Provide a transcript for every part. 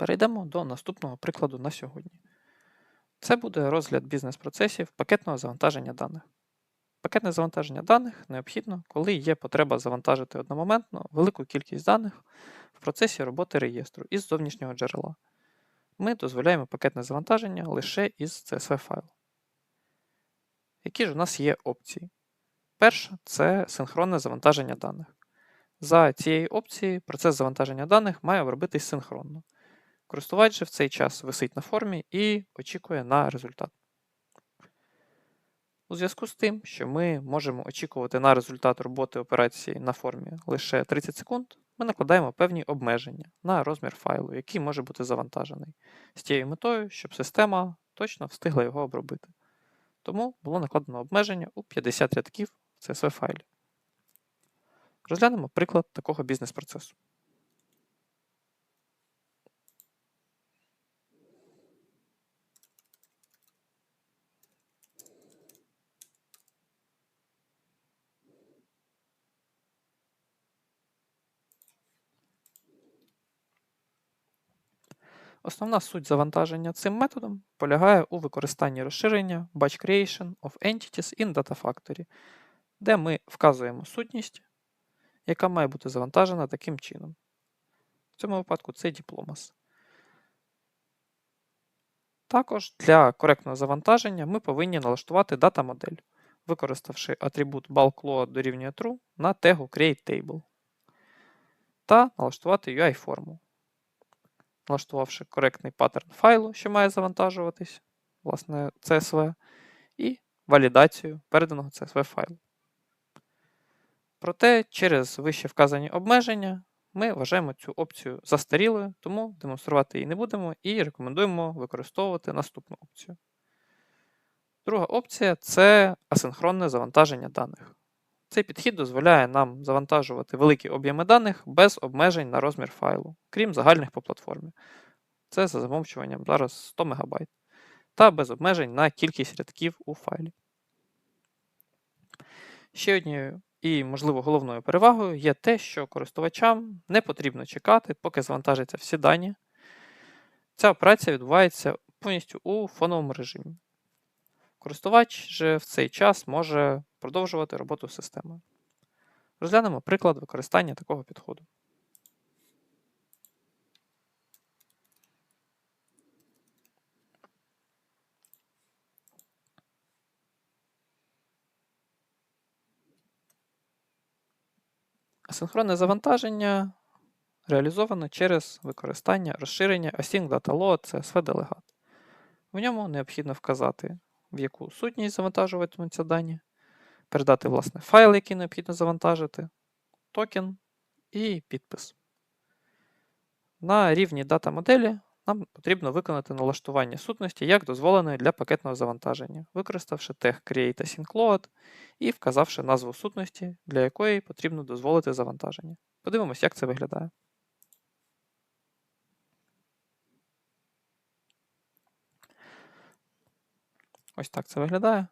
Перейдемо до наступного прикладу на сьогодні. Це буде розгляд бізнес-процесів пакетного завантаження даних. Пакетне завантаження даних необхідно, коли є потреба завантажити одномоментно велику кількість даних в процесі роботи реєстру із зовнішнього джерела. Ми дозволяємо пакетне завантаження лише із CSV файлу. Які ж у нас є опції? Перша це синхронне завантаження даних. За цією опцією процес завантаження даних має робитись синхронно. Користувач же в цей час висить на формі і очікує на результат. У зв'язку з тим, що ми можемо очікувати на результат роботи операції на формі лише 30 секунд, ми накладаємо певні обмеження на розмір файлу, який може бути завантажений, з тією метою, щоб система точно встигла його обробити. Тому було накладено обмеження у 50 рядків в CSV файлі. Розглянемо приклад такого бізнес-процесу. Основна суть завантаження цим методом полягає у використанні розширення Batch Creation of Entities in Data Factory, де ми вказуємо сутність, яка має бути завантажена таким чином. В цьому випадку це Diplomas. Також для коректного завантаження ми повинні налаштувати дата-модель, використавши атрибут bulkLoad дорівнює true на тегу createTable та налаштувати UI-форму налаштувавши коректний паттерн файлу, що має завантажуватись, власне, CSV, і валідацію переданого CSV файлу. Проте, через вище вказані обмеження, ми вважаємо цю опцію застарілою, тому демонструвати її не будемо і рекомендуємо використовувати наступну опцію. Друга опція це асинхронне завантаження даних. Цей підхід дозволяє нам завантажувати великі об'єми даних без обмежень на розмір файлу, крім загальних по платформі. Це за замовчуванням зараз 100 МБ. Та без обмежень на кількість рядків у файлі. Ще однією і, можливо, головною перевагою є те, що користувачам не потрібно чекати, поки завантажаться всі дані. Ця операція відбувається повністю у фоновому режимі. Користувач же в цей час може продовжувати роботу з системою. Розглянемо приклад використання такого підходу. Асинхронне завантаження реалізовано через використання розширення Async Data Load CSV Delegate. В ньому необхідно вказати, в яку сутність завантажуватимуться дані, передати власне файл, який необхідно завантажити, токен і підпис. На рівні дата моделі нам потрібно виконати налаштування сутності як дозволеної для пакетного завантаження, використавши тег Create Asyncload і вказавши назву сутності, для якої потрібно дозволити завантаження. Подивимось, як це виглядає. Ось так це виглядає.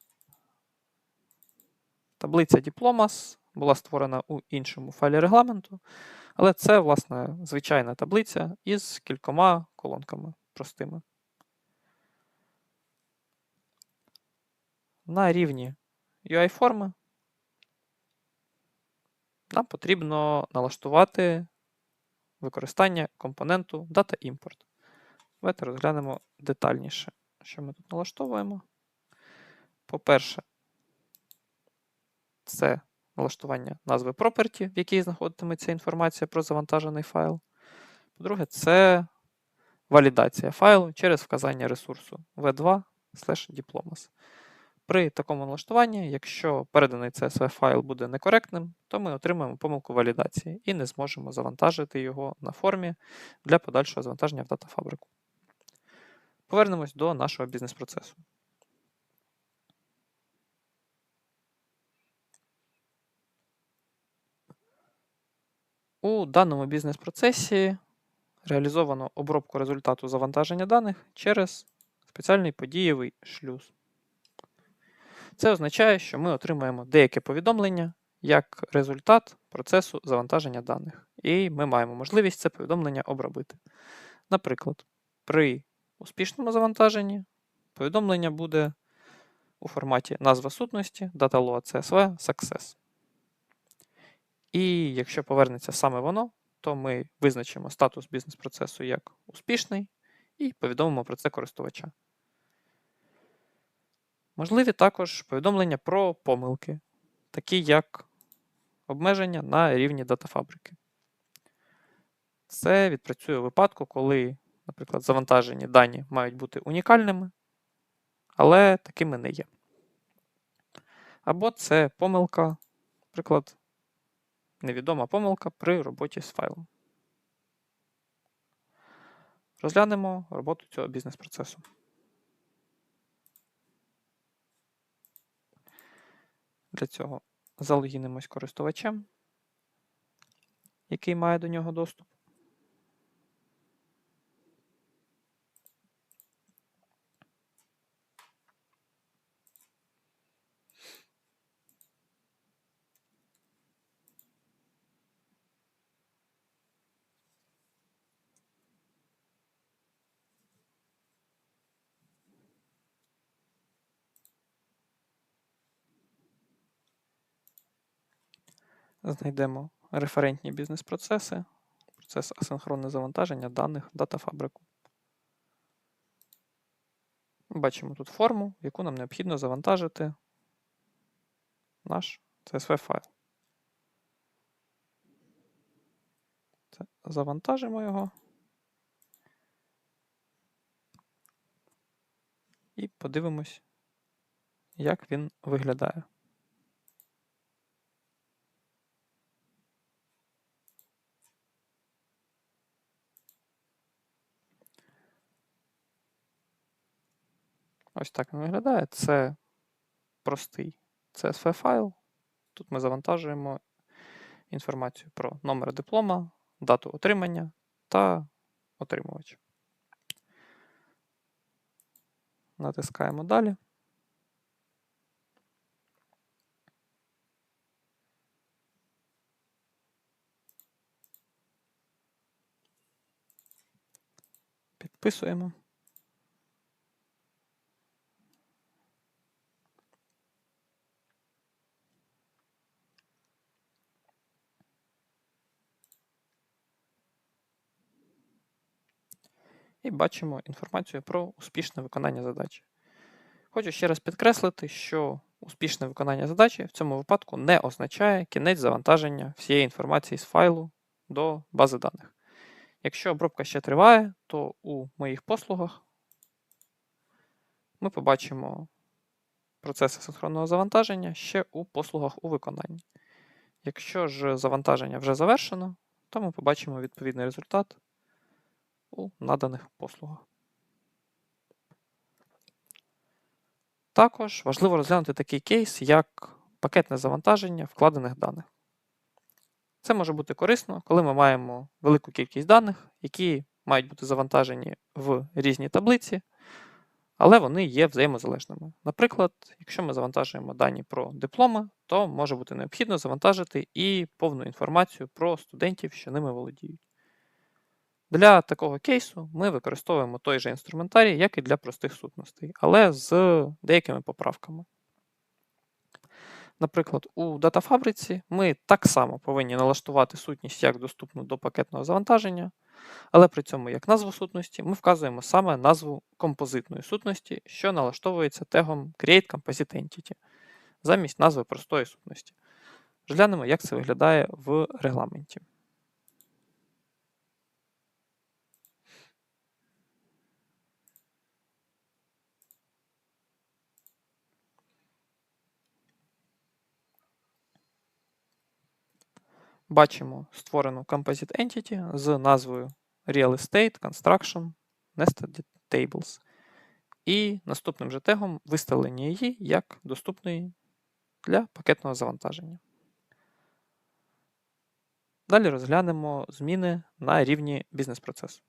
Таблиця Diplomas була створена у іншому файлі регламенту, але це, власне, звичайна таблиця із кількома колонками простими. На рівні UI-форми нам потрібно налаштувати використання компоненту Data Import. Давайте розглянемо детальніше, що ми тут налаштовуємо. По-перше, це налаштування назви property, в якій знаходитиметься інформація про завантажений файл. По-друге, це валідація файлу через вказання ресурсу v2 diplomas. При такому налаштуванні, якщо переданий CSV файл буде некоректним, то ми отримаємо помилку валідації і не зможемо завантажити його на формі для подальшого завантаження в датафабрику. Повернемось до нашого бізнес-процесу. У даному бізнес-процесі реалізовано обробку результату завантаження даних через спеціальний подієвий шлюз. Це означає, що ми отримаємо деяке повідомлення як результат процесу завантаження даних. І ми маємо можливість це повідомлення обробити. Наприклад, при успішному завантаженні повідомлення буде у форматі назва сутності dataload CSV success. І якщо повернеться саме воно, то ми визначимо статус бізнес-процесу як успішний і повідомимо про це користувача. Можливі також повідомлення про помилки, такі як обмеження на рівні датафабрики. Це відпрацює у випадку, коли, наприклад, завантажені дані мають бути унікальними, але такими не є. Або це помилка, наприклад, невідома помилка при роботі з файлом. Розглянемо роботу цього бізнес-процесу. Для цього залогінимось користувачем, який має до нього доступ. Знайдемо референтні бізнес-процеси, процес асинхронне завантаження даних датафабрику. Бачимо тут форму, яку нам необхідно завантажити наш CSV файл. Завантажимо його і подивимось, як він виглядає. Ось так він виглядає. Це простий CSV файл. Тут ми завантажуємо інформацію про номер диплома, дату отримання та отримувач. Натискаємо далі. Підписуємо. І бачимо інформацію про успішне виконання задачі. Хочу ще раз підкреслити, що успішне виконання задачі в цьому випадку не означає кінець завантаження всієї інформації з файлу до бази даних. Якщо обробка ще триває, то у моїх послугах ми побачимо процеси синхронного завантаження ще у послугах у виконанні. Якщо ж завантаження вже завершено, то ми побачимо відповідний результат у наданих послугах. Також важливо розглянути такий кейс, як пакетне завантаження вкладених даних. Це може бути корисно, коли ми маємо велику кількість даних, які мають бути завантажені в різні таблиці, але вони є взаємозалежними. Наприклад, якщо ми завантажуємо дані про дипломи, то може бути необхідно завантажити і повну інформацію про студентів, що ними володіють. Для такого кейсу ми використовуємо той же інструментарій, як і для простих сутностей, але з деякими поправками. Наприклад, у датафабриці ми так само повинні налаштувати сутність як доступну до пакетного завантаження, але при цьому як назву сутності ми вказуємо саме назву композитної сутності, що налаштовується тегом Create Composite Entity замість назви простої сутності. Глянемо, як це виглядає в регламенті. Бачимо створену Composite Entity з назвою Real Estate Construction Nested Tables. І наступним же тегом виставлення її як доступної для пакетного завантаження. Далі розглянемо зміни на рівні бізнес-процесу.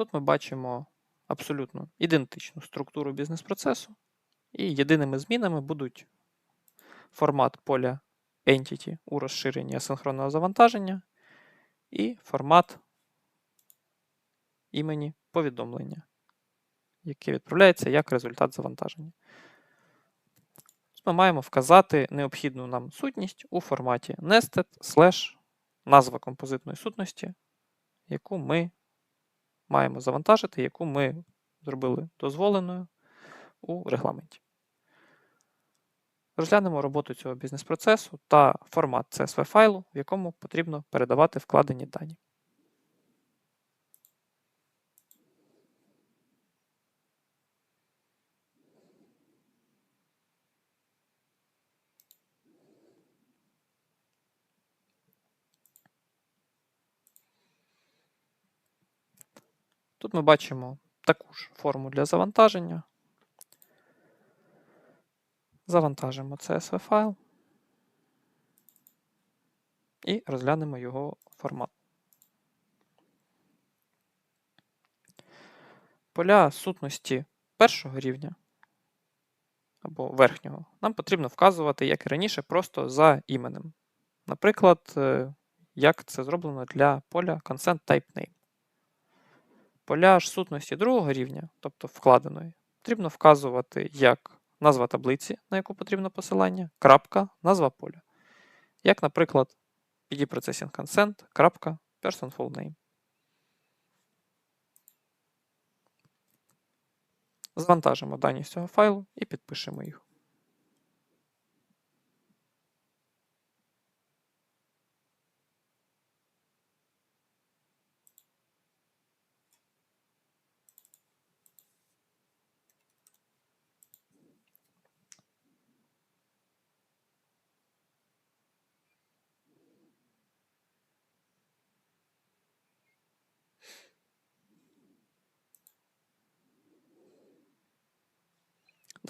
Тут ми бачимо абсолютно ідентичну структуру бізнес-процесу, і єдиними змінами будуть формат поля Entity у розширенні асинхронного завантаження і формат імені повідомлення, яке відправляється як результат завантаження. Ми маємо вказати необхідну нам сутність у форматі nested slash назва композитної сутності, яку ми маємо завантажити, яку ми зробили дозволеною у регламенті. Розглянемо роботу цього бізнес-процесу та формат CSV файлу, в якому потрібно передавати вкладені дані. Тут ми бачимо таку ж форму для завантаження. Завантажимо CSV файл і розглянемо його формат. Поля сутності першого рівня або верхнього нам потрібно вказувати, як і раніше, просто за іменем. Наприклад, е, як це зроблено для поля Consent Type Name. Поля ж сутності другого рівня, тобто вкладеної, потрібно вказувати як назва таблиці, на яку потрібно посилання, крапка, назва поля. Як, наприклад, PD Processing Consent, крапка, Person Full Name. Завантажимо дані з цього файлу і підпишемо їх.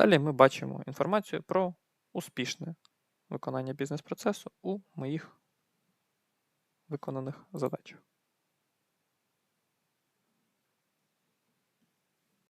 Далі ми бачимо інформацію про успішне виконання бізнес-процесу у моїх виконаних задачах.